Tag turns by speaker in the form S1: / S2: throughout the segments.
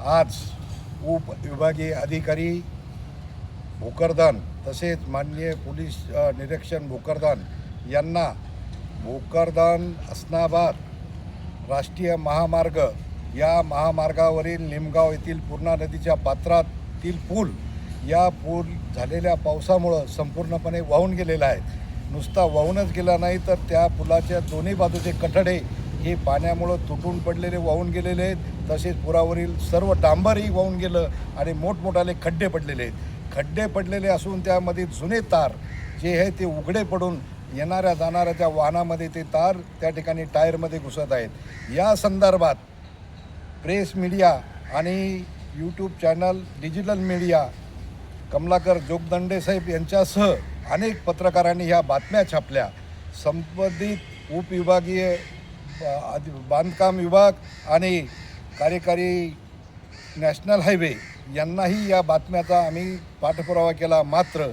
S1: आज उपविभागीय अधिकारी भोकरदान तसेच माननीय पोलीस निरीक्षण भोकरदान यांना भोकरदान अस्नाबाद राष्ट्रीय महामार्ग या महामार्गावरील निमगाव येथील पूर्णा नदीच्या पात्रातील पूल या पूल झालेल्या पावसामुळं संपूर्णपणे वाहून गेलेला आहे. नुसता वाहूनच गेला नाही तर त्या पुलाच्या दोन्ही बाजूचे कठडे हे पाण्यामुळं तुटून पडलेले वाहून गेलेले आहेत. तसेच पुरावरील सर्व डांबरही वाहून गेलं आणि मोठमोठाले खड्डे पडलेले आहेत. खड्डे पडलेले असून त्यामध्ये जुने तार जे आहे ते उघडे पडून येणाऱ्या जाणाऱ्या त्या वाहनामध्ये ते तार त्या ठिकाणी टायरमध्ये घुसत आहेत. या संदर्भात प्रेस मीडिया आणि YouTube channel digital media Kamalakar Jogdande साहेब यांच्यासह अनेक पत्रकारांनी ह्या बातम्या छापल्या. संबंधित उपविभागीय बांधकाम विभाग आणि कार्यकारी नॅशनल हायवे यांनाही या बातम्याचा आम्ही पाठपुरावा केला. मात्र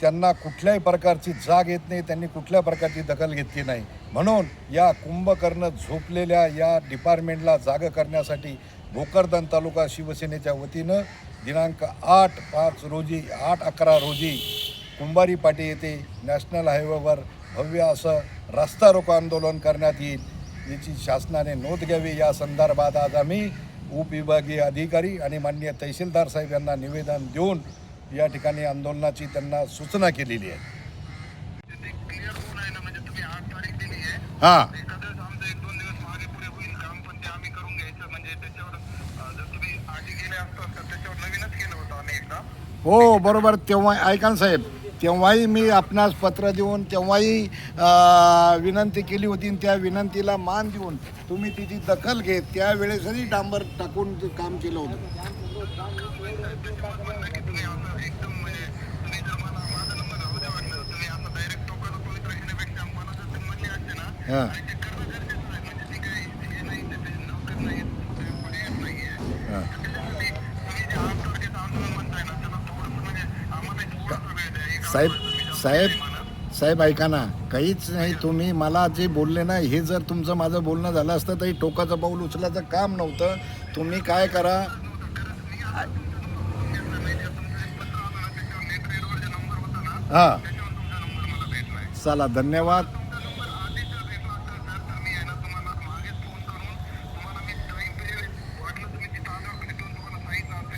S1: त्यांना कुठल्याही प्रकारची जाग येत नाही त्यांनी कुठल्या प्रकारची दखल घेतली नाही. म्हणून या कुंभकर्ण झोपलेल्या या डिपार्टमेंटला जाग करण्यासाठी भोकरदन तालुका शिवसेनेच्या वतीनं दिनांक आठ पाच रोजी आठ अकरा रोजी कुंभारी पाटी येथे नॅशनल हायवेवर भव्य असं रस्ता रोको आंदोलन करण्यात येईल याची शासनाने नोंद घ्यावी. या संदर्भात आज आम्ही उपविभागीय अधिकारी आणि माननीय तहसीलदार साहेब यांना निवेदन देऊन या ठिकाणी आंदोलनाची त्यांना सूचना केलेली आहे.
S2: म्हणजे
S1: हां.
S2: म्हणजे
S1: हो बरोबर. तेव्हा ऐका ना साहेब तेव्हाही मी आपणास पत्र देऊन तेव्हाही विनंती केली होती आणि त्या विनंतीला मान देऊन तुम्ही तिची दखल घेत त्यावेळेसही डांबर टाकून काम केलं होतं. हां.
S2: हां.
S1: साहेब साहेब साहेब ऐका ना. काहीच नाही तुम्ही मला जे बोलले ना हे जर तुमचं माझं बोलणं झालं असतं तरी टोकाचं पाऊल उचलायचं काम नव्हतं. तुम्ही काय करा? हां. चला धन्यवाद.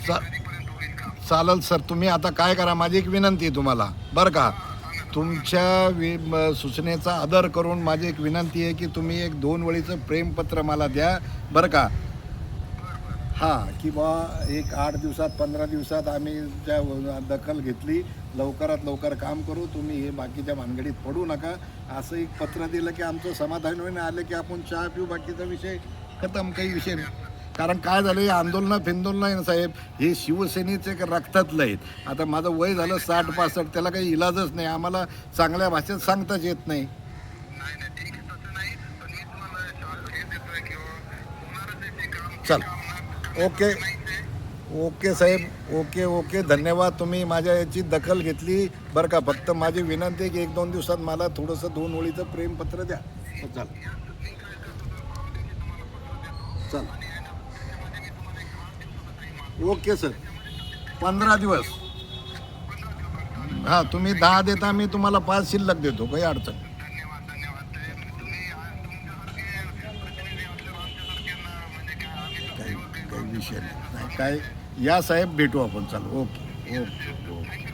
S1: चा- चालेल सर. तुम्ही आता काय करा माझी एक विनंती आहे तुम्हाला. बरं का? तुमच्या वि म- सूचनेचा आदर करून माझी एक विनंती आहे की तुम्ही एक दोन वळीचं प्रेमपत्र मला द्या. बरं का? हां की एक आठ दिवसात पंधरा दिवसात आम्ही त्या दखल घेतली. लवकरात लवकर काम करू. तुम्ही हे बाकीच्या भानगडीत पडू नका. असं एक पत्र दिलं की आमचं समाधान होईन. आलं की आपण चहा पिऊ बाकीचा विषय खतम. काही विषय नाही. कारण काय झालं हे आंदोलनं फिंदोलनं आहे ना साहेब. हे शिवसेनेचे रक्तातलं आहेत आता माझं वय झालं साठ पासष्ट त्याला काही इलाजच नाही. आम्हाला चांगल्या भाषेत सांगताच येत नाही.
S2: हे
S1: चल. ओके. ओके साहेब ओके ओके. धन्यवाद तुम्ही माझ्या याची दखल घेतली. बरं का फक्त माझी विनंती आहे की एक दोन दिवसात मला थोडंसं दोन ओळीचं प्रेमपत्र द्या. चल. चल ओके सर. पंधरा दिवस. हां तुम्ही दहा देता मी तुम्हाला पाच शिल्लक देतो काही अडचण
S2: म्हणजे
S1: काही काही विषय नाही. नाही, काय या साहेब भेटू आपण चल. Okay okay okay.